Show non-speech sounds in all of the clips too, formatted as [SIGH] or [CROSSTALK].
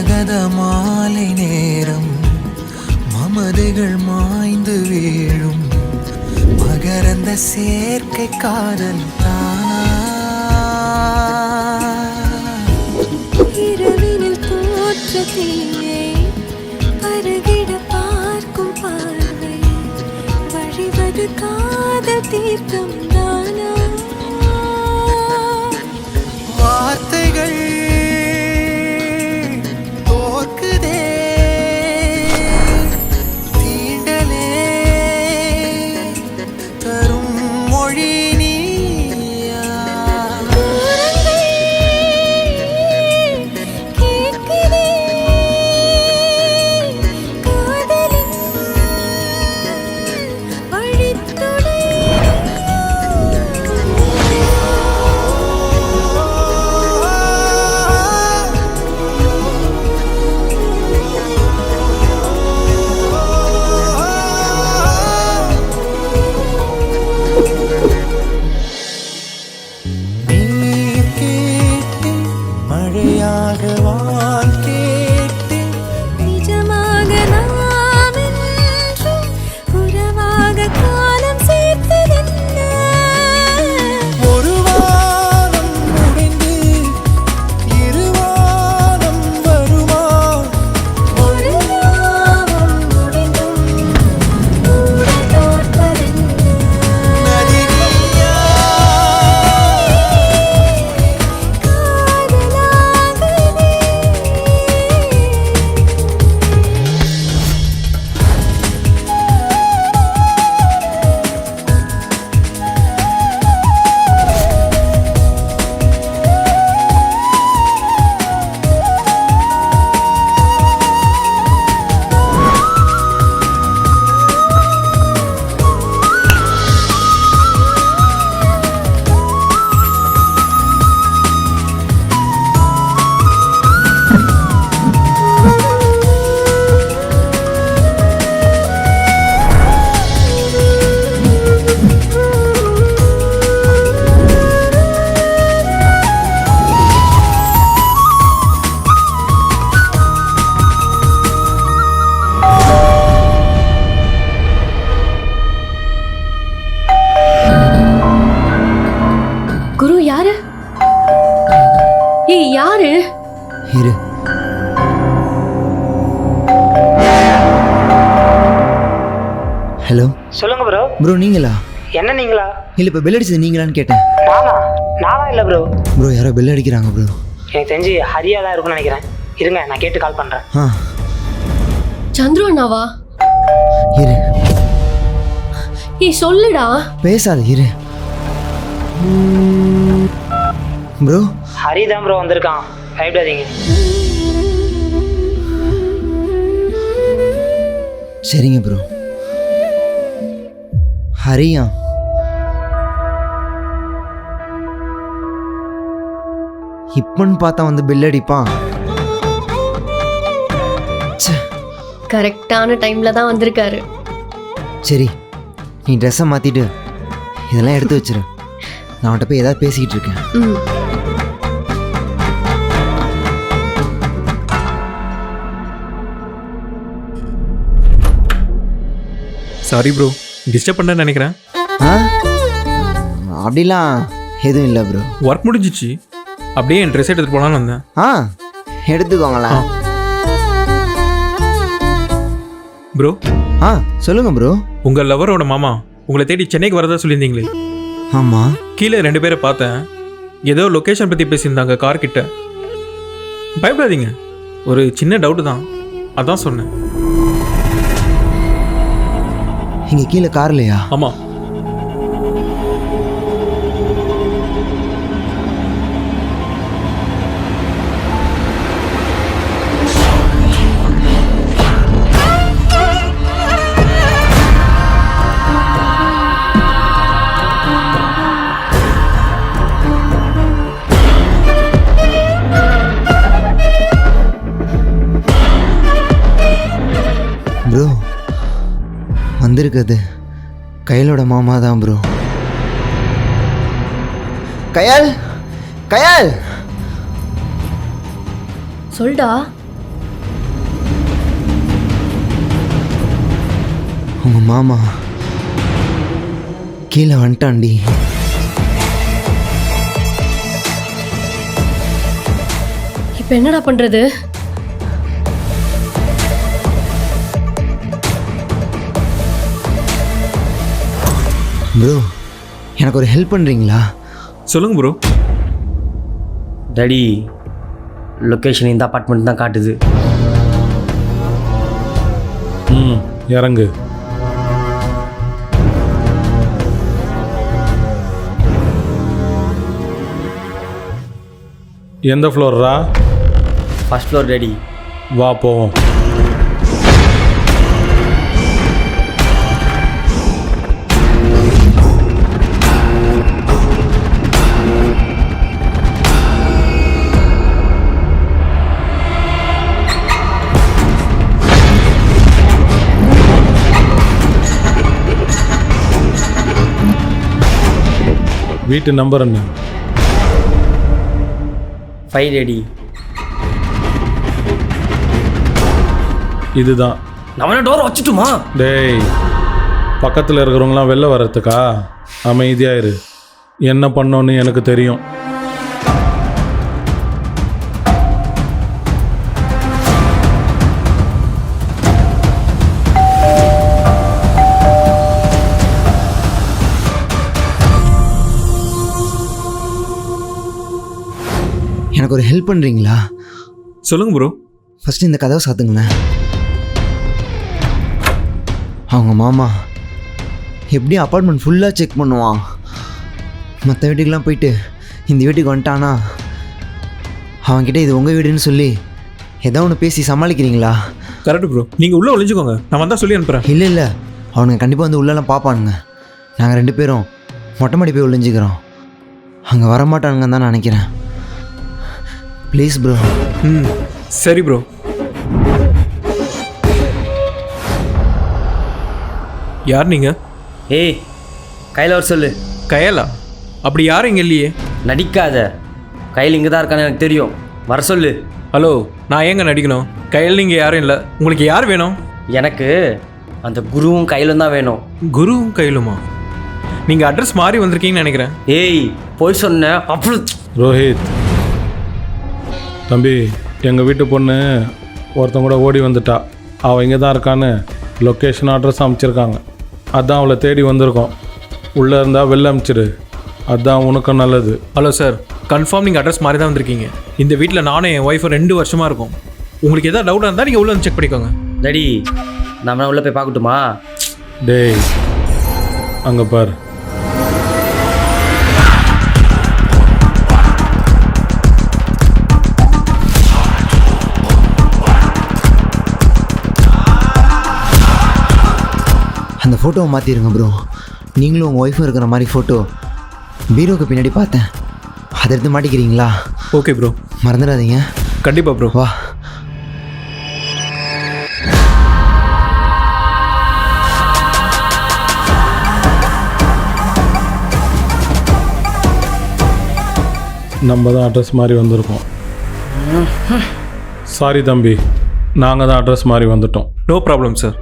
மரகத மாலை நேரம் மமதைகள் மாய்ந்து வீழும் மகரந்த சேர்க்கை காதல் தானா? இரவினில் தோற்ற தீயை அருகிட பார்க்கும் பார்வை வழிவது காதல் தீர்க்கம் சொல்லுங்க ப்ரோ ப்ரோ நீங்களா? என்ன நீங்களா? இல்லை இப்போ பெல் அடிச்சது நீங்களான்னு கேட்டேன். நானா? நானா இல்லை ப்ரோ ப்ரோ யாரோ பெல் அடிக்கிறாங்க ப்ரோ எனக்கு தெரிஞ்சு ஹரியா தான் இருக்கும்னு நினைக்கிறேன். இருங்க நான் கேட்டு கால் பண்ணுறேன் ஆ. சந்துரு அண்ணாவா? இரு. ஏய் சொல்லுடா. பேசாத இரு. ப்ரோ ஹரி தான் ப்ரோ வந்திருக்கான். பயப்படாதீங்க. சரிங்க ப்ரோ ஹரியா. இப்பன்னு பார்த்தா வந்து பெல் அடிப்பான். ச்சே, கரெக்டான டைம்ல தான் வந்திருக்காரு. சரி நீ ட்ரெஸ்ஸை மாற்றிட்டு இதெல்லாம் எடுத்து வச்சிரு. நான் அவன்கிட்ட போய் ஏதாவது பேசிக்கிட்டு இருக்கேன். ம். சாரி ப்ரோ டிஸ்டர்ப் பண்ண நினைக்கிறேன். ஆ? அப்படிலாம் எதுவும் இல்லை ப்ரோ ஒர்க் முடிஞ்சிச்சு. அப்படியே என் ட்ரெஸ் எடுத்துகிட்டு போகலான்னு வந்தேன். ஆ எடுத்துக்கோங்களா ப்ரோ ஆ சொல்லுங்கள் ப்ரோ உங்கள் லவரோட மாமா உங்களை தேடி சென்னைக்கு வரதா சொல்லியிருந்தீங்களே. ஆமாம் கீழே ரெண்டு பேரை பார்த்தேன். ஏதோ லொக்கேஷன் பற்றி பேசியிருந்தாங்க கார் கிட்ட. பயப்படாதீங்க. ஒரு சின்ன டவுட்டு தான். அதான் சொன்னேன். இங்கே கீழே கார்லையா? ஆமாம் ஆமாம் ப்ரோ கயால் கயால்! சொல்டா. உங்க மாமா கீழே வந்துட்டான்டி. இப்போ என்னடா பண்ணுறது ப்ரோ எனக்கு ஒரு ஹெல்ப் பண்ணுறீங்களா சொல்லுங்க ப்ரோ டாடி லொக்கேஷன் இந்த அப்பார்ட்மெண்ட் தான் காட்டுது. ம் இறங்கு. எந்த ஃப்ளோர்ரா ஃபர்ஸ்ட் ஃப்ளோர் டாடி வா போவோம். வீட்டு நம்பர் என்ன? ஃபைவ் டாடி இதுதான். நம்ம டோர் வச்சுட்டுமா? டேய் பக்கத்தில் இருக்கிறவங்களாம் வெளில வர்றதுக்கா? அமைதியாக இரு. என்ன பண்ணோன்னு எனக்கு தெரியும். எனக்கு ஒரு ஹெல்ப் பண்ணுறீங்களா சொல்லுங்க ப்ரோ ஃபஸ்ட்டு இந்த கதவை சாத்துங்களேன். அவங்க மாமா எப்படியும் அப்பார்ட்மெண்ட் ஃபுல்லாக செக் பண்ணுவான்? மற்ற வீட்டுக்கெலாம் போயிட்டு இந்த வீட்டுக்கு வந்துட்டானா? அவன்கிட்ட இது உங்கள் வீடுன்னு சொல்லி ஏதோ ஒன்று பேசி சமாளிக்கிறீங்களா? கரெக்ட் ப்ரோ நீங்கள் உள்ளே ஒளிஞ்சுக்கோங்க. நான் வந்தால் சொல்லி அனுப்புகிறேன் இல்லை இல்லை. அவனுங்க கண்டிப்பாக வந்து உள்ளெல்லாம் பார்ப்பானுங்க. நாங்கள் ரெண்டு பேரும் மொட்டை மாடி போய் ஒளிஞ்சிக்கிறோம். அங்கே வரமாட்டானுங்கன்னு தான் நான் நினைக்கிறேன். ப்ளீஸ் ப்ரோ ம் சரி ப்ரோ யார் நீங்கள் ஏய் கையில் வர சொல்லு. கயலா? அப்படி யாரும் இங்கே இல்லையே. நடிக்காத. கையில் இங்கே தான் இருக்கான்னு எனக்கு தெரியும். வர சொல்லு. ஹலோ நான் ஏங்க நடிக்கணும்? கையில் நீங்கள் யாரும் இல்லை. உங்களுக்கு யார் வேணும்? எனக்கு அந்த குருவும் கையிலும் தான் வேணும். குருவும் கையிலுமா? நீங்கள் அட்ரஸ் மாறி வந்திருக்கீங்கன்னு நினைக்கிறேன். ஏய் போய் சொன்ன அப்படி ரோஹித். தம்பி எங்கள் வீட்டு பொண்ணு ஒருத்தன் கூட ஓடி வந்துட்டா. அவள் இங்கே தான் இருக்கான்னு லொக்கேஷன் அட்ரஸ் அமைச்சிருக்காங்க. அதான் அவளை தேடி வந்திருக்கோம். உள்ளே இருந்தால் வெளில அமிச்சிடு அதான் உனக்கும் நல்லது. ஹலோ சார் கன்ஃபார்ம் நீங்கள் அட்ரஸ் மாறி தான் வந்திருக்கீங்க. இந்த வீட்டில் நானும் என் ஒய்ஃபும் ரெண்டு வருஷமாக இருக்கும். உங்களுக்கு எதாவது டவுட்டாக இருந்தால் நீங்கள் உள்ளே வந்து செக் பண்ணிக்கோங்க. டாடி நம்ம உள்ளே போய் பார்க்கட்டுமா? டேய் அங்கே பார். அந்த ஃபோட்டோவை மாற்றிடுங்க ப்ரோ நீங்களும் உங்கள் ஒய்ஃபும் இருக்கிற மாதிரி ஃபோட்டோ பீரோக்கு பின்னாடி பார்த்தேன். அதை எடுத்து மாட்டிக்கிறீங்களா? ஓகே ப்ரோ மறந்துடாதீங்க. கண்டிப்பாக ப்ரோ வா. நம்ம தான் அட்ரஸ் மாதிரி வந்திருக்கோம். சாரி தம்பி நாங்கள் தான் அட்ரஸ் மாதிரி வந்துட்டோம். நோ ப்ராப்ளம் சார்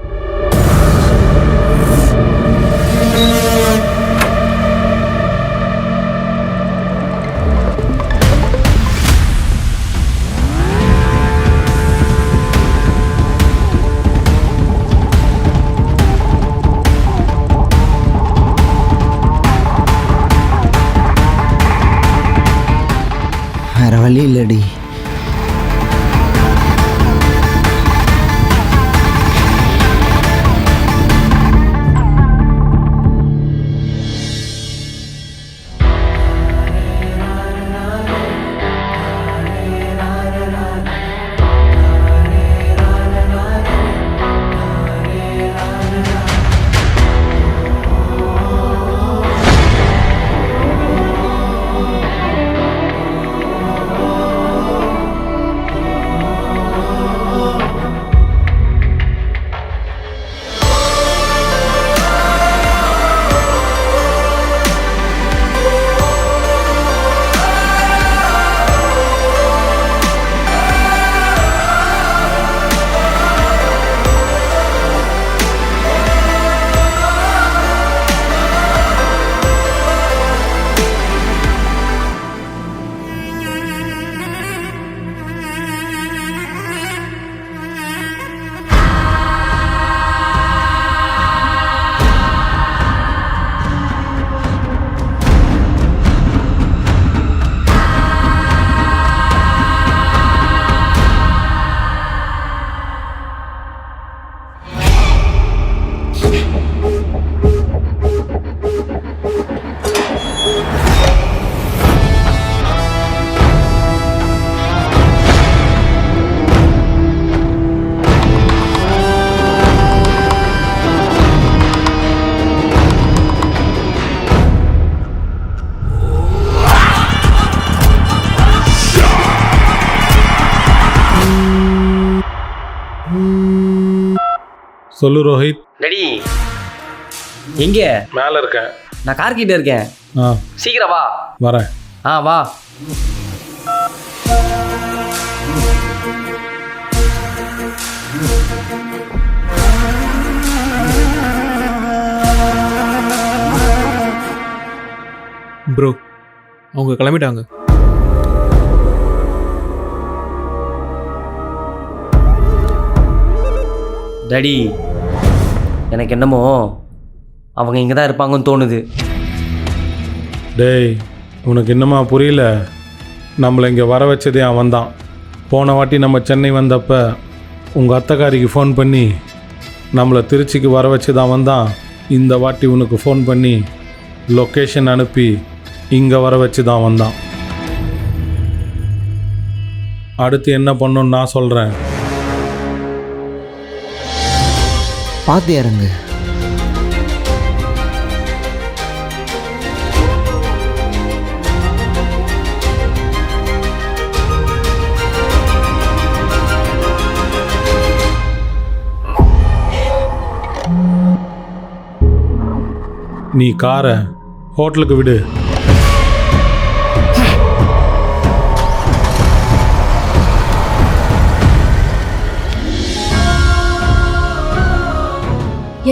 சொல்லு ரோஹித். டேடி. எங்கே? மேலே இருக்கேன். நான் கார் கிட்ட இருக்கேன். ஆ. சீக்கிரம் வா. வரேன். ஆ வா. ப்ரோ அவங்க கிளம்பிட்டாங்க. டடி எனக்கு என்னமோ அவங்க இங்கே தான் இருப்பாங்கன்னு தோணுது. டேய் உனக்கு என்னமா புரியல? நம்மளை இங்கே வர வச்சதே அவன் தான் போன வாட்டி நம்ம சென்னை வந்தப்ப உங்கள் அத்தைக்காரிக்கு ஃபோன் பண்ணி நம்மளை திருச்சிக்கு வர வச்சது அவன் தான் இந்த வாட்டி உனக்கு ஃபோன் பண்ணி லொக்கேஷன் அனுப்பி இங்கே வர வச்சது அவன் தான் அடுத்து என்ன பண்ணணும்னு நான் சொல்கிறேன் பார்த்து இறங்கு. நீ காரை ஹோட்டலுக்கு விடு.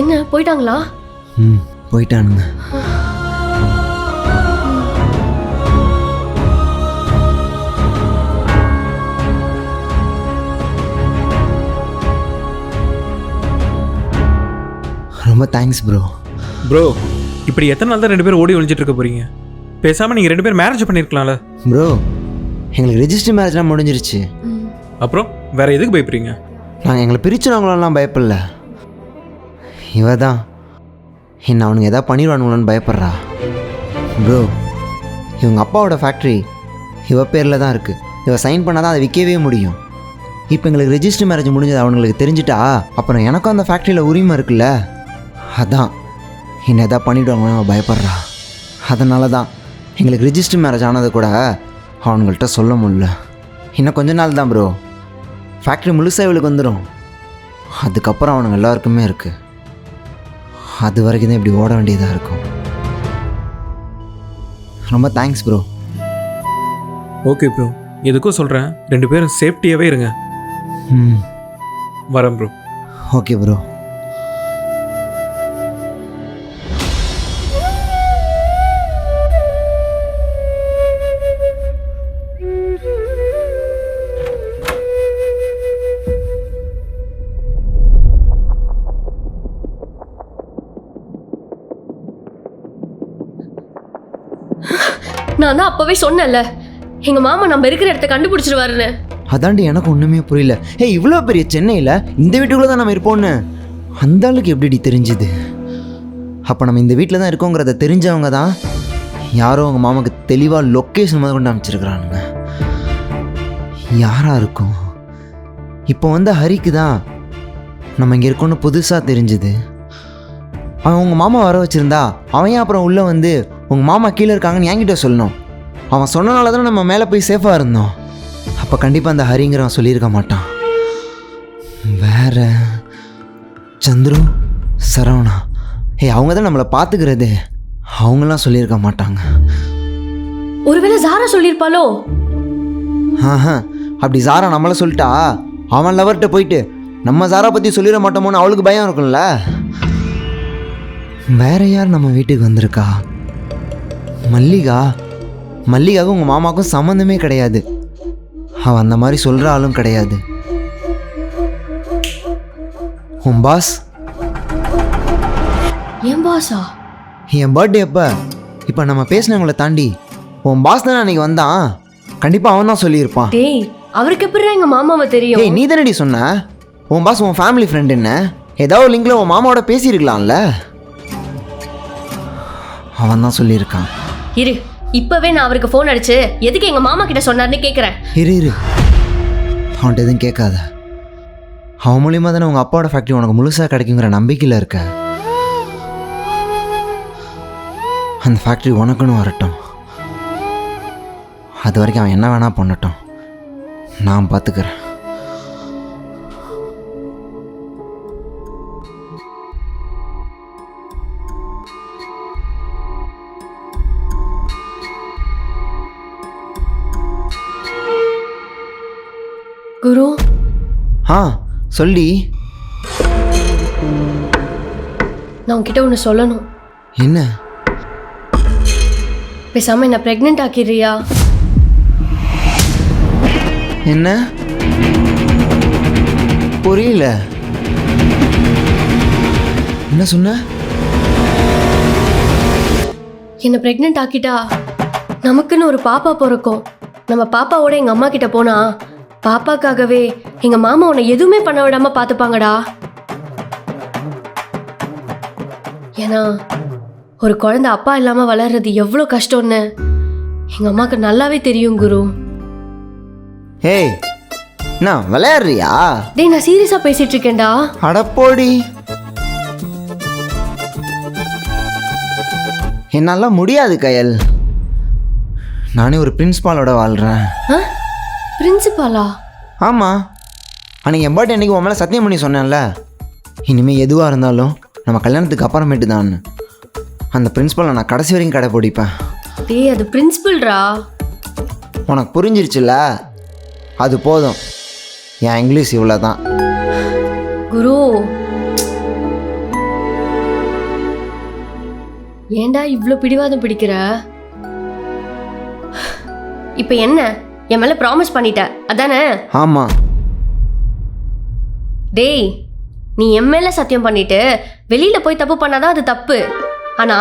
என்ன போயிட்டாங்களா? ம் போயிட்டானுங்க. ரொம்ப தேங்க்ஸ் ப்ரோ ப்ரோ இப்படி எத்தனை நாள் தான் ரெண்டு பேரும் ஓடி ஒழிஞ்சிட்டு இருக்க போறீங்க? பேசாமல் நீங்கள் ரெண்டு பேரும் மேரேஜ் பண்ணியிருக்கலாம்ல ப்ரோ எங்களுக்கு ரெஜிஸ்டர் மேரேஜ்லாம் முடிஞ்சிருச்சு. அப்புறம் வேற எதுக்கு பயப்படுறீங்க? நாங்கள் எங்களை பிரிச்சுனாங்களெல்லாம் பயப்படல. இவ தான் என்ன அவனுங்க எதாவது பண்ணிடுவானுங்களோன்னு பயப்படுறா? ப்ரோ இவங்க அப்பாவோட ஃபேக்ட்ரி இவ பேரில் தான் இருக்குது இவ சைன் பண்ணால் தான் அதை விற்கவே முடியும். இப்போ எங்களுக்கு ரெஜிஸ்டர் மேரேஜ் முடிஞ்சது அவனுங்களுக்கு தெரிஞ்சிட்டா? அப்புறம் எனக்கும் அந்த ஃபேக்ட்ரியில் உரிமை இருக்குல்ல? அதான். என்ன எதாவது பண்ணிவிடுவாங்களோ அவன் பயப்படுறா. அதனால தான் எங்களுக்கு ரிஜிஸ்டர் மேரேஜ் ஆனது கூட அவனுங்கள்ட்ட சொல்ல முடியல. இன்னும் கொஞ்ச நாள் தான் ப்ரோ ஃபேக்ட்ரி முழுசாக இவளுக்கு வந்துடும் அதுக்கப்புறம் அவனுங்க எல்லாருக்குமே இருக்குது அது வரைக்கும் தான் இப்படி ஓட வேண்டியதாக இருக்கும். ரொம்ப தேங்க்ஸ் ப்ரோ ஓகே ப்ரோ எதுக்கும் சொல்கிறேன் ரெண்டு பேரும் சேஃப்டியாகவே இருங்க. ம். வரேன் ப்ரோ ஓகே ப்ரோ அப்பவே சொன்னேன்ல. எங்க மாமா நம்ம இருக்கிற இடத்த கண்டுபிடிச்சிருவாருன்னு. அதாண்டி எனக்கு ஒன்றுமே புரியல. ஏய் இவ்வளோ பெரிய சென்னையில் இந்த வீட்டுக்குள்ளே தான் நம்ம இருப்போம்னு. அந்த ஆளுக்கு எப்படிடி தெரிஞ்சுது? அப்போ நம்ம இந்த வீட்டில் தான் இருக்கோங்கிறத தெரிஞ்சவங்க தான் யாரோ அவங்க மாமாக்கு தெளிவாக லொக்கேஷன் முதல் கொண்டு அமைச்சிருக்கிறானுங்க யாராக இருக்கும்? இப்போ வந்து ஹரிக்கு தான் நம்ம இங்கே இருக்கோம்னு புதுசாக தெரிஞ்சுது. அவன் உங்கள் மாமா வர வச்சுருந்தா அவன் ஏன் அப்புறம் உள்ளே வந்து உங்கள் மாமா கீழே இருக்காங்கன்னு என்கிட்ட சொல்லணும். அவன் சொன்னனால தானே நம்ம மேலே போய் சேஃபாக இருந்தோம். அப்போ கண்டிப்பாக அந்த ஹரிங்கிறவன் சொல்லியிருக்க மாட்டான். வேற சந்துரு சரவணா ஏய் அவங்க தான் நம்மளை பார்த்துக்கிறது. அவங்களாம் சொல்லியிருக்க மாட்டாங்க. ஒருவேளை ஜாரா சொல்லியிருப்பாளோ? ஆஹா அப்படி சாரா நம்மளை சொல்லிட்டா? அவன் லவர்கிட்ட போயிட்டு நம்ம சாரா பற்றி சொல்லிட மாட்டோமோன்னு அவளுக்கு பயம் இருக்கும்ல? வேற யார் நம்ம வீட்டுக்கு வந்திருக்கா? மல்லிகா மல்லிகாவுக்கும் உங்கள் மாமாவுக்கும் சம்மந்தமே கிடையாது. அவன் அந்த மாதிரி சொல்கிற ஆளும் கிடையாது. உன் பாஸ் ஏன் பாசா என் பர்த்டே அப்போ இப்போ நம்ம பேசினவங்கள தாண்டி உன் பாஸ் தானே அன்னைக்கு வந்தான்? கண்டிப்பாக அவன் தான் சொல்லியிருப்பான். டேய் அவருக்கு எப்படி எங்க மாமாவை தெரியும்? ஏய் நீ தானடி சொன்ன? உன் பாஸ் உன் ஃபேமிலி ஃப்ரெண்ட் என்ன? ஏதாவது லிங்கில் உன் மாமாவோட பேசியிருக்கலாம்ல? அவன் தான் சொல்லியிருக்கான். இரு இப்பவே நான் அவருக்கு ஃபோன் அடிச்சு எதுக்கு எங்க மாமா கிட்ட சொன்னார்னு கேக்குறேன். இரு இரு. அவன்கிட்ட எதுவும் கேட்காத. அவன் மூலியமா தானே உங்கள் அப்பாவோட ஃபேக்ட்ரி உனக்கு முழுசாக கிடைக்குங்கிற நம்பிக்கையில் இருக்க. அந்த ஃபேக்ட்ரி உனக்குன்னு வரட்டும். அது வரைக்கும் அவன் என்ன வேணால் பண்ணட்டும். நான் பார்த்துக்கிறேன் சொல்லி. நான் உன்கிட்ட ஒன்று சொல்லணும். என்ன? பேசாம என்ன ப்ரெக்னென்ட் ஆக்கிடுறியா? என்ன? புரியல. என்ன சொன்ன? என்னை ப்ரெக்னென்ட் ஆக்கிட்டா? நமக்குன்னு ஒரு பாப்பா பிறக்கும். நம்ம பாப்பாவோட எங்கள் அம்மா கிட்ட போனா பாப்பாக்காகவே எங்கள் மாமா உன்னை எதுவுமே பண்ண விடாம பார்த்துப்பாங்கடா ஏன்னா ஒரு குழந்தை அப்பா இல்லாமல் வளர்றது எவ்வளோ கஷ்டம்னு எங்கள் அம்மாவுக்கு நல்லாவே தெரியும் குரு. ஏய் என்ன விளையாடுறியா? டேய் நான் சீரியஸாக பேசிட்டு இருக்கேன்டா. அடப்போடி என்னால் முடியாது கயல். நானே ஒரு பிரின்ஸ்பாலோட வாழ்கிறேன் ஆ? பிரின்சிபாலா? ஆமாம் அன்னைக்கு என் பர்த்டே அன்னைக்கு உன் மேலே சத்தியம் பண்ணி சொன்னேன்ல. இனிமேல் எதுவாக இருந்தாலும் நம்ம கல்யாணத்துக்கு அப்புறமேட்டு தான் அந்த பிரின்ஸ்பாலை நான் கடைசி வரைக்கும் கடைப்பிடிப்பேன் டேய் அது பிரின்சிபல்ரா? உனக்கு புரிஞ்சிருச்சுல அது போதும். என் இங்கிலீஷ் இவ்வளோ தான் குரு. ஏன்டா இவ்ளோ பிடிவாதம் பிடிக்கிற? இப்போ என்ன? என் மேல ப்ராமிஸ் பண்ணிட்ட. அதானே? ஆமாம் டேய் நீ மேல சத்தியம் பண்ணிட்டு வெளியில போய் தப்பு பண்ணாதான் அது தப்பு. ஆனா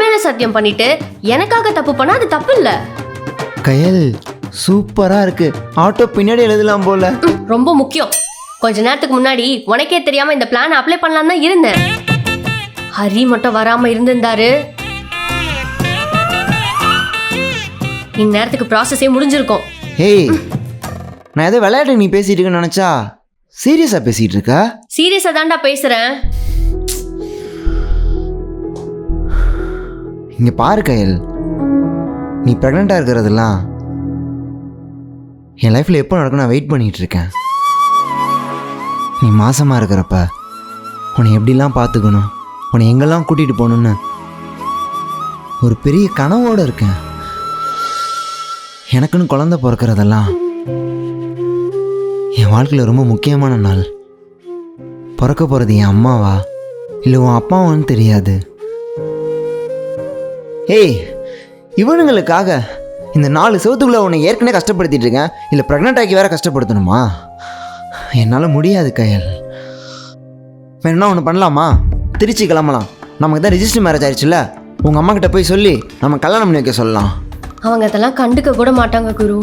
மேல சத்தியம் பண்ணிட்டு எனக்காக தப்பு பண்ணா அது தப்பு இல்ல. கயல் சூப்பராக இருக்கு. ஆட்டோ பின்னாடி எழுதலாம் போல. ரொம்ப முக்கியம். கொஞ்ச நேரத்துக்கு முன்னாடி உனக்கே தெரியாம இந்த பிளான் அப்ளை பண்ணலாம் தான் இருந்தேன். ஹரி மட்டும் வராம இருந்திருந்தாரு. இந்நேரத்துக்கு ப்ராசஸே முடிஞ்சிருக்கும். ஏய் நான் ஏதோ விளையாட்டு நீ பேசிட்டு இருக்கேன்னு நினச்சா சீரியஸாக பேசிகிட்டு இருக்கா? சீரியஸா தான்டா பேசுறேன். இங்கே பாரு கயல். நீ ப்ரெக்னெண்ட்டாக இருக்கிறதெல்லாம் என் லைஃப்பில் எப்போ நடக்கும் நான் வெயிட் பண்ணிகிட்டு இருக்கேன். நீ மாசமாக இருக்கிறப்ப உன்னை எப்படிலாம் பார்த்துக்கணும்? உன்னை எங்கெல்லாம் கூட்டிகிட்டு போகணுன்னு ஒரு பெரிய கனவோடு இருக்கேன். எனக்குன்னு குழந்த பிறக்கிறதெல்லாம் என் வாழ்க்கையில் ரொம்ப முக்கியமான நாள். பிறக்க போகிறது என் அம்மாவா? இல்லை உன் அப்பாவான்னு தெரியாது. ஏய் இவனுங்களுக்காக இந்த நாலு செவத்துக்குள்ளே உன்னை ஏற்கனவே கஷ்டப்படுத்திட்டு இருக்கேன். இல்லை ப்ரெக்னென்ட் ஆக்கி வேற கஷ்டப்படுத்தணுமா? என்னால் முடியாது கையல். வேணும்னா ஒன்று பண்ணலாமா? திருச்சி கிளம்பலாம். நமக்கு தான் ரிஜிஸ்டர் மேரேஜ் ஆயிடுச்சுல உங்கள் அம்மா கிட்ட போய் சொல்லி நம்ம கல்யாணம் பண்ணி வைக்க சொல்லலாம். அவங்க அதெல்லாம் கண்டுக்க கூட மாட்டாங்க குரு.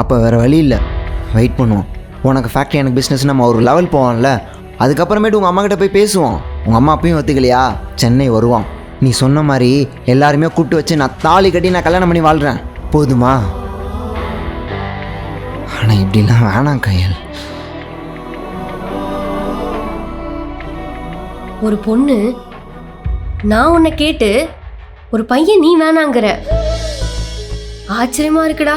அப்போ வேறு வழி இல்லை. வெயிட் பண்ணுவோம். உனக்கு ஃபேக்ட்ரி எனக்கு பிஸ்னஸ் நம்ம ஒரு லெவல் போவோம்ல. அதுக்கப்புறமேட்டு உங்கள் அம்மா கிட்ட போய் பேசுவோம். உங்கள் அம்மா அப்பயும் ஒத்துக்கலையா? சென்னை வருவான். நீ சொன்ன மாதிரி எல்லாருமே கூப்பிட்டு வச்சு நான் தாலி கட்டி நான் கல்யாணம் பண்ணி வாழ்கிறேன் போதுமா? ஆனால் இப்படிலாம் வேணாம் கையல். ஒரு பொண்ணு நான் உன்னை கேட்டு ஒரு பையன் நீ வேணாங்கிற. ஆச்சரியமா இருக்குடா.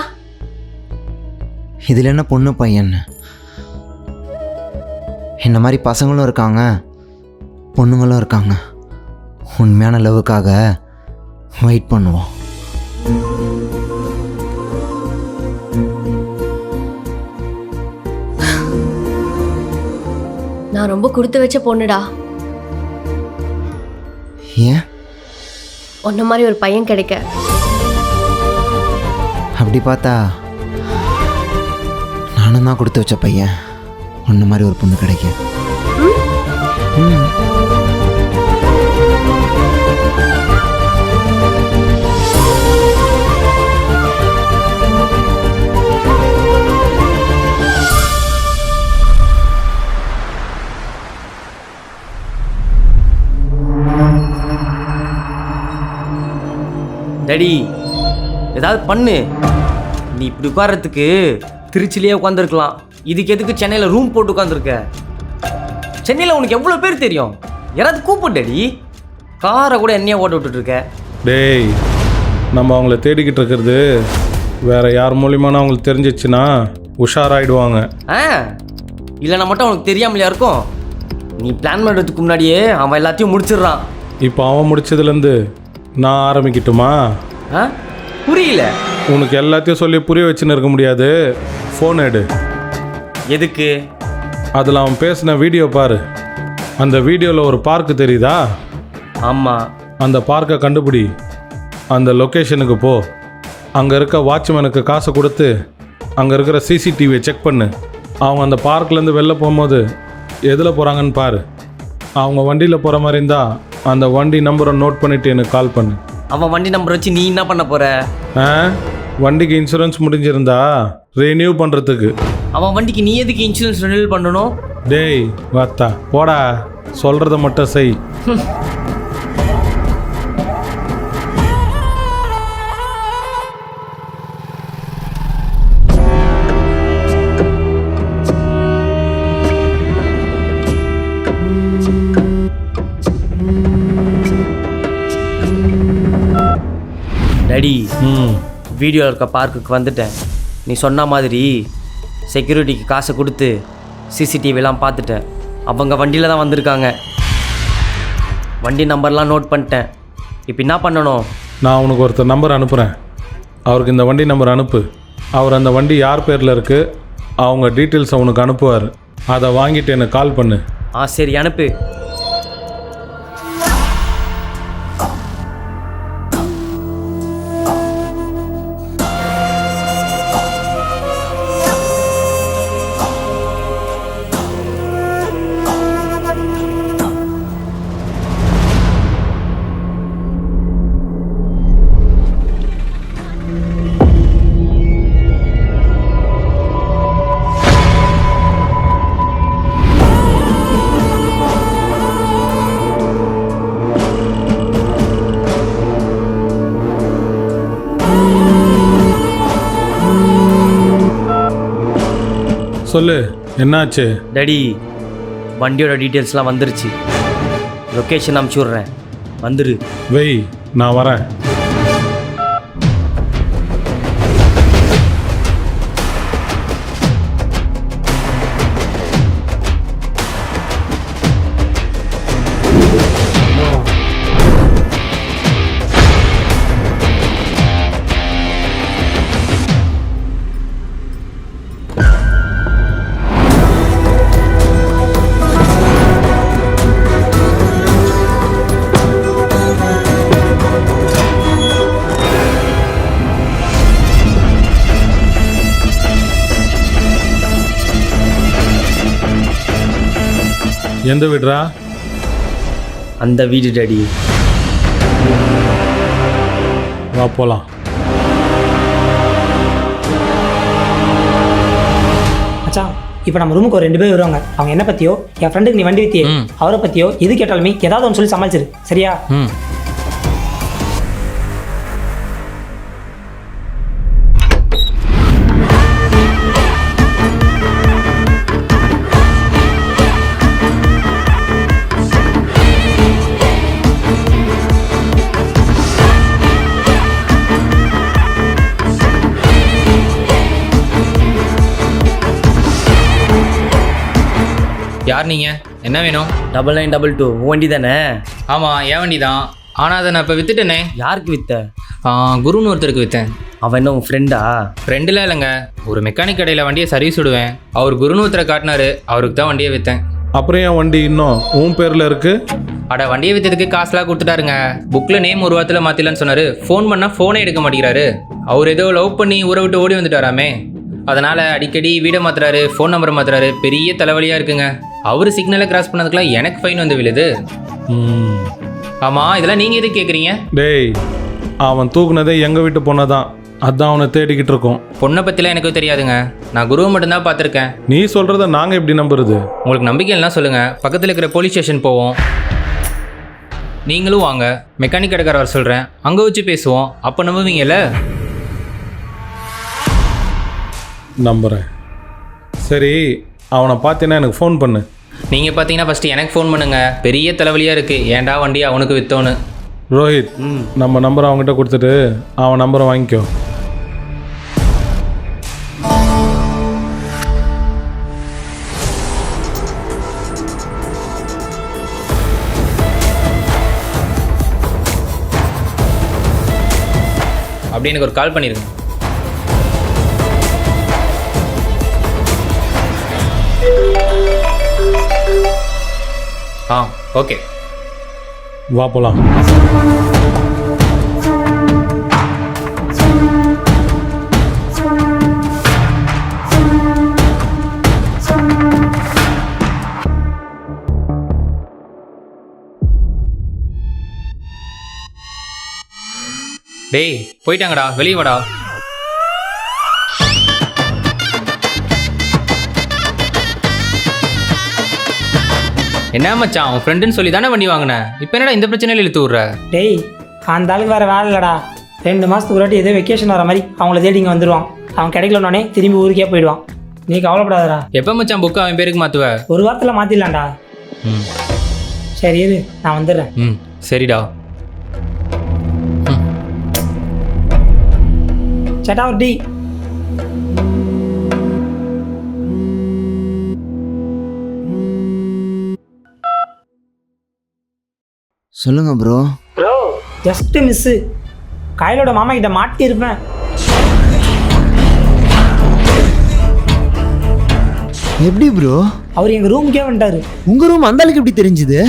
இதில் என்ன பொண்ணு பையன்? என்ன மாதிரி பசங்களும் இருக்காங்க? பொண்ணுங்களும் இருக்காங்க. உண்மையான லவ்வுக்காக வெயிட் பண்ணுவோம். நான் ரொம்ப கொடுத்து வச்ச பொண்ணுடா. ஏன்? உன்ன மாதிரி ஒரு பையன் கிடைக்க. அப்படி பார்த்தா நானும் தான் கொடுத்து வச்ச பையன் உன்ன மாதிரி ஒரு பொண்ணு கிடைக்க. டேடி ஏதாவது பண்ணு. நீ இப்படி உட்கார்றதுக்கு திருச்சிலேயே உட்காந்துருக்கலாம் இதுக்கு எதுக்கு சென்னையில் ரூம் போட்டு உட்காந்துருக்க சென்னையில் உனக்கு எவ்வளோ பேர் தெரியும்? யாராவது கூப்பிடு டேடி. காரை கூட என்னையே ஓட்ட விட்டுட்டு இருக்க. டேய் நம்ம அவங்கள தேடிக்கிட்டு இருக்கிறது வேற யார் மூலியமான அவங்களுக்கு தெரிஞ்சிச்சுன்னா உஷாராயிடுவாங்க. ஆ இல்லைனா மட்டும் அவனுக்கு தெரியாமலையா இருக்கும்? நீ பிளான் பண்ணுறதுக்கு முன்னாடியே அவன் எல்லாத்தையும் முடிச்சிடுறான். இப்போ அவன் முடிச்சதுலேருந்து நான் ஆரம்பிக்கட்டுமா? ஆ? புரியல. உனக்கு எல்லாத்தையும் சொல்லி புரிய வச்சுன்னு இருக்க முடியாது. ஃபோன் எடு. எதுக்கு? அதில் அவன் பேசின வீடியோ பாரு. அந்த வீடியோவில் ஒரு பார்க்கு தெரியுதா? ஆமாம் அந்த பார்க்கை கண்டுபிடி. அந்த லொக்கேஷனுக்கு போ. அங்கே இருக்க வாட்ச்மேனுக்கு காசை கொடுத்து அங்கே இருக்கிற சிசிடிவியை செக் பண்ணு. அவங்க அந்த பார்க்லேருந்து வெளில போகும்போது எதில் போகிறாங்கன்னு பாரு. அவங்க வண்டியில் போகிற மாதிரி இருந்தால் அந்த வண்டி நம்பரை நோட் பண்ணிவிட்டு எனக்கு கால் பண்ணு. அவன் வண்டி நம்பர் வச்சு நீ என்ன பண்ண போற? ஆ? வண்டிக்கு இன்சூரன்ஸ் முடிஞ்சிருந்தா ரெனியூ பண்ணுறதுக்கு அவன் வண்டிக்கு நீ எதுக்கு இன்சூரன்ஸ் ரெனியூல் பண்ணணும்? டேய் வாத்தா போடா. சொல்கிறத மட்டும் செய். [LAUGHS] டேடி ம். வீடியோ இருக்க பார்க்குக்கு வந்துட்டேன். நீ சொன்ன மாதிரி செக்யூரிட்டிக்கு காசை கொடுத்து சிசிடிவிலாம் பார்த்துட்டேன். அவங்க வண்டியில் தான் வந்திருக்காங்க. வண்டி நம்பர்லாம் நோட் பண்ணிட்டேன். இப்போ என்ன பண்ணணும்? நான் உனக்கு ஒருத்தர் நம்பர் அனுப்புகிறேன் அவருக்கு இந்த வண்டி நம்பர் அனுப்பு. அவர் அந்த வண்டி யார் பேரில் இருக்குது அவங்க டீட்டெயில்ஸை உனக்கு அனுப்புவார். அதை வாங்கிட்டு எனக்கு கால் பண்ணு. ஆ சரி அனுப்பு. சொல்லு என்னாச்சு? டேடி வண்டியோட டீட்டெயில்ஸ்லாம் வந்துருச்சு. லொக்கேஷன் அனுப்பிச்சி விட்றேன். வந்துரு. வெய் நான் வரேன். எந்த வீடுறா? அந்த வீடு டேடி. வா போகலாம் மச்சான் இப்போ நம்ம ரூமுக்கு ஒரு ரெண்டு பேர் வருவாங்க. அவங்க என்ன பற்றியோ என் ஃப்ரெண்டுக்கு நீ வண்டி வித்தியே. அவரை பற்றியோ எது கேட்டாலுமே ஏதாவது ஒன்று சொல்லி சமாளிச்சிரு. சரியா? யார் நீங்கள் என்ன வேணும்? டபுள் நைன் டபுள் டூ வண்டி தானே? ஆமாம் என் வண்டி தான். ஆனால் அதை நான் இப்போ வித்துட்டேனே. யாருக்கு வித்த? ஆ, குருன்னு ஒருத்தருக்கு விற்றேன் அவன் என்ன உன் ஃப்ரெண்டா ஃப்ரெண்டில் இல்லைங்க. ஒரு மெக்கானிக் கடையில் வண்டியை சர்வீஸ் விடுவேன். அவர் குருன்னு ஒருத்தரை காட்டினாரு. அவருக்கு தான் வண்டியை விற்றேன் அப்புறம் என் வண்டி இன்னும் உன் பேரில் இருக்குது அட வண்டியை விற்றதுக்கு காசுலாம் கொடுத்துட்டாருங்க. புக்கில் நேம் ஒரு வாரத்தில் மாற்றிடலான்னு சொன்னார். ஃபோன் பண்ணால் ஃபோனே எடுக்க மாட்டேங்கிறாரு. அவர் ஏதோ லவ் பண்ணி ஊரை விட்டு ஓடி வந்துட்டாராமே. அதனால் அடிக்கடி வீடை மாத்துறாரு ஃபோன் நம்பரை மாத்துறாரு. பெரிய தலைவலியாக இருக்குங்க. அவர் சிக்னலை கிராஸ் பண்ணதுக்குலாம் எனக்கு ஃபைன் வந்து விழுது. ஆமாம் இதெல்லாம் நீங்கள் எதுக்கு கேட்குறீங்க டேய் அவன் தூக்குனதே எங்கள் வீட்டு பொண்ணை தான் அதான் அவனை தேடிக்கிட்டு இருக்கோம். பொண்ணை பற்றிலாம் எனக்கு தெரியாதுங்க. நான் குருவை மட்டும்தான் பார்த்துருக்கேன். நீ சொல்கிறத நாங்கள் எப்படி நம்புறது? உங்களுக்கு நம்பிக்கை இல்லைனா சொல்லுங்கள் பக்கத்தில் இருக்கிற போலீஸ் ஸ்டேஷன் போவோம். நீங்களும் வாங்க. மெக்கானிக் கடைக்கார வர சொல்கிறேன் அங்கே வச்சு பேசுவோம். அப்போ நம்புவீங்கல்ல? நம்புகிறேன் சரி அவனை பார்த்தீங்கன்னா எனக்கு ஃபோன் பண்ணு. நீங்கள் பார்த்தீங்கன்னா ஃபஸ்ட்டு எனக்கு ஃபோன் பண்ணுங்கள் பெரிய தலைவலியாக இருக்குது ஏன்டா வண்டி அவனுக்கு வித்தோன்னு? ரோஹித் நம்ம நம்பரை அவன்கிட்ட கொடுத்துட்டு அவன் நம்பரை வாங்கிக்கோ. அப்படி எனக்கு ஒரு கால் பண்ணிடுங்க ஓகே. வா போலாம். டேய் போயிட்டாங்கடா வெளியே வாடா. என்ன மச்சான் உன் ஃப்ரெண்டுன்னு சொல்லி தானே வண்டி வாங்கினேன் இப்போ என்னடா இந்த பிரச்சனையில இழுத்து விட்ற? டேய் அந்த ஆளுக்கு வேறு வேலை இல்லைடா. ரெண்டு மாதத்துக்கு ஒரு வாட்டி ஏதோ வெக்கேஷன் வர மாதிரி அவங்கள தேடி இங்கே வந்துடுவான் அவன் கிடைக்கலனோடனே திரும்பி ஊருக்கே போயிடுவான். நீ கவலைப்படாதடா. எப்போ மச்சான் புக்கு அவன் பேருக்கு மாற்றுவ ஒரு வாரத்தில் மாற்றிடலாம்டா ம். சரி இரு நான் வந்துடுறேன். ம் சரிடா. சேட்டா ஒரு டீ. சொல்லுங்க ப்ரோ ப்ரோ ஜஸ்ட் மிஸ்ஸு கையிலோட மாமா கிட்ட மாட்டியிருப்பேன். எப்படி ப்ரோ அவர் எங்கள் ரூமுக்கே வந்துட்டாரு. உங்கள் ரூம் அந்த ஆளுக்கு எப்படி தெரிஞ்சுது?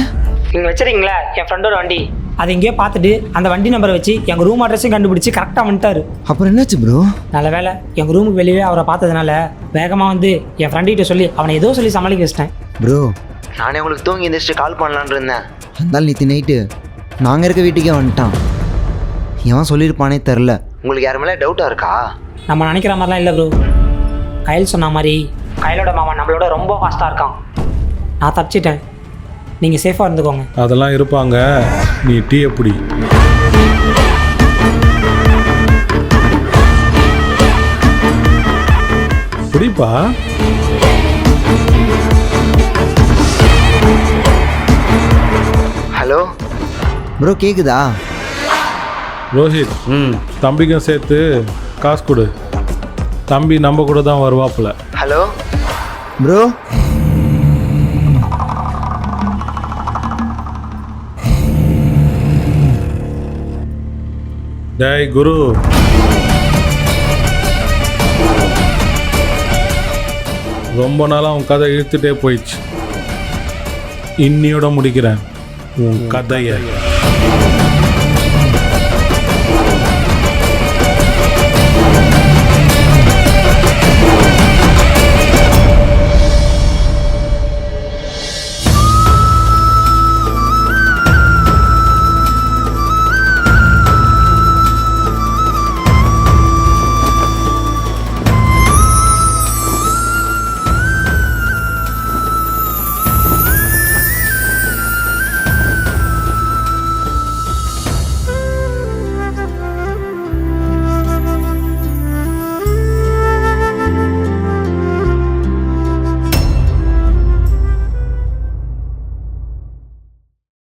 நீங்கள் வச்சுருக்கீங்களா? என் ஃப்ரெண்டோட வண்டி. அதை இங்கேயே பார்த்துட்டு அந்த வண்டி நம்பரை வச்சு எங்கள் ரூம் அட்ரஸையும் கண்டுபிடிச்சி கரெக்டாக வந்துட்டாரு. அப்புறம் என்னாச்சு ப்ரோ நல்ல வேலை எங்கள் ரூமுக்கு வெளியே அவரை பார்த்ததுனால வேகமாக வந்து என் ஃப்ரெண்டுகிட்ட சொல்லி அவனை ஏதோ சொல்லி சமாளிக்க வச்சிட்டேன். ப்ரோ நானே உங்களுக்கு தூங்கி எந்திரிச்சிட்டு கால் பண்ணலான்னு இருந்தேன். அதனால நேற்று நைட்டு நாங்கள் இருக்க வீட்டுக்கே வந்துட்டான். எவன் சொல்லியிருப்பானே தெரில உங்களுக்கு யார் மேலே டவுட்டாக இருக்கா? நம்ம நினைக்கிற மாதிரிலாம் இல்லை ப்ரோ கையில் சொன்ன மாதிரி கையிலோட மாமா நம்மளோட ரொம்ப ஃபாஸ்ட்டாக இருக்கான். நான் தப்பிச்சிட்டேன். நீங்கள் சேஃபாக இருந்துக்கோங்க. அதெல்லாம் இருப்பாங்க. நீ டீ எப்படி குடிப்பா ப்ரோ கேட்குதா ரோஹித் ம். தம்பிக்கும் சேர்த்து காசு கொடு. தம்பி நம்ம கூட தான் வருவாப்புல. ஹலோ? ப்ரோ டேய் குரு. ரொம்ப நாளாக உன் கதை இழுத்துட்டே போயிடுச்சு. இன்னியோட முடிக்கிறேன். உன் கதையை. Thank you.